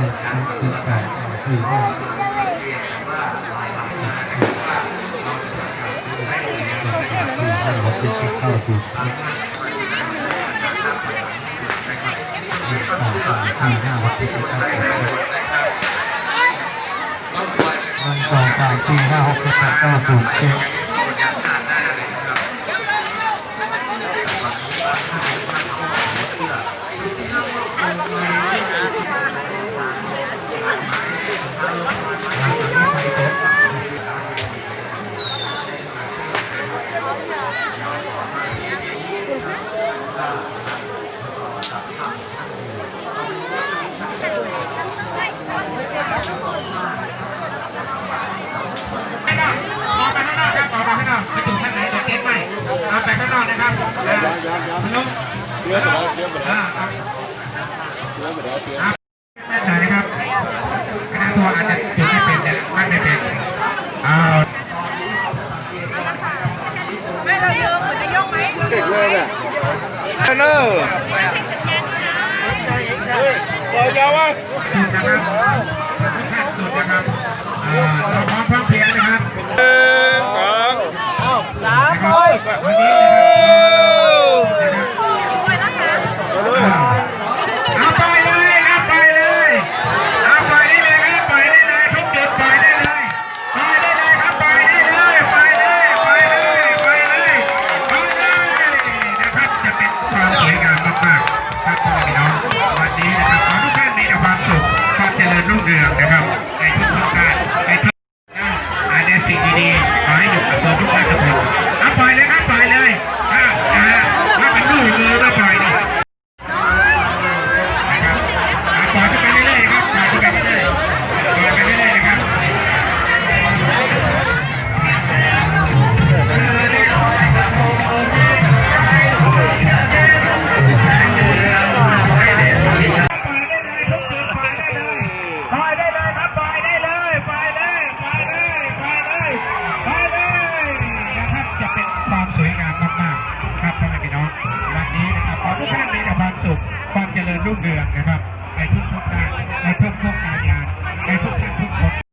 คือคือการคือว่าสังเกตว่าหลายหลายงานนะครับว่าเราจะทำการจุดได้หรือยังนะครับคือให้าติดเข้าสู่บางท่านไปได้การนับถอยหลังให้จุดนะครับมีต้นการเตื้อสร้างนะครับที่หัวเข้าใจให้หมดนะครับต้องปล่อยมันต่อการที่ห้าหกเจ็ดแปดเก้าสิบเจ็ด อ่าครับครับแม่จ๋านะครับคณะทัวร์อาจจะจุดไม่เป็นแต่ไม่ไม่เป็นเอาไม่เราเยอะเหมือนจะยกไหมจุดนะครับทุกท่านจุดนะครับอ่าเราพร้อมพร้อมเพรียงนะครับหนึ่งสองสามวัน เรืองนะครับในทุกๆด้านในทุกด้านะในสิ่งดีๆขอให้อยู่กับตัวทุกท่านทุกคนอะปล่อยเลยครับปล่อยเลย ความเจริญรุ่งเรืองนะครับในทุกๆด้านในทุกๆ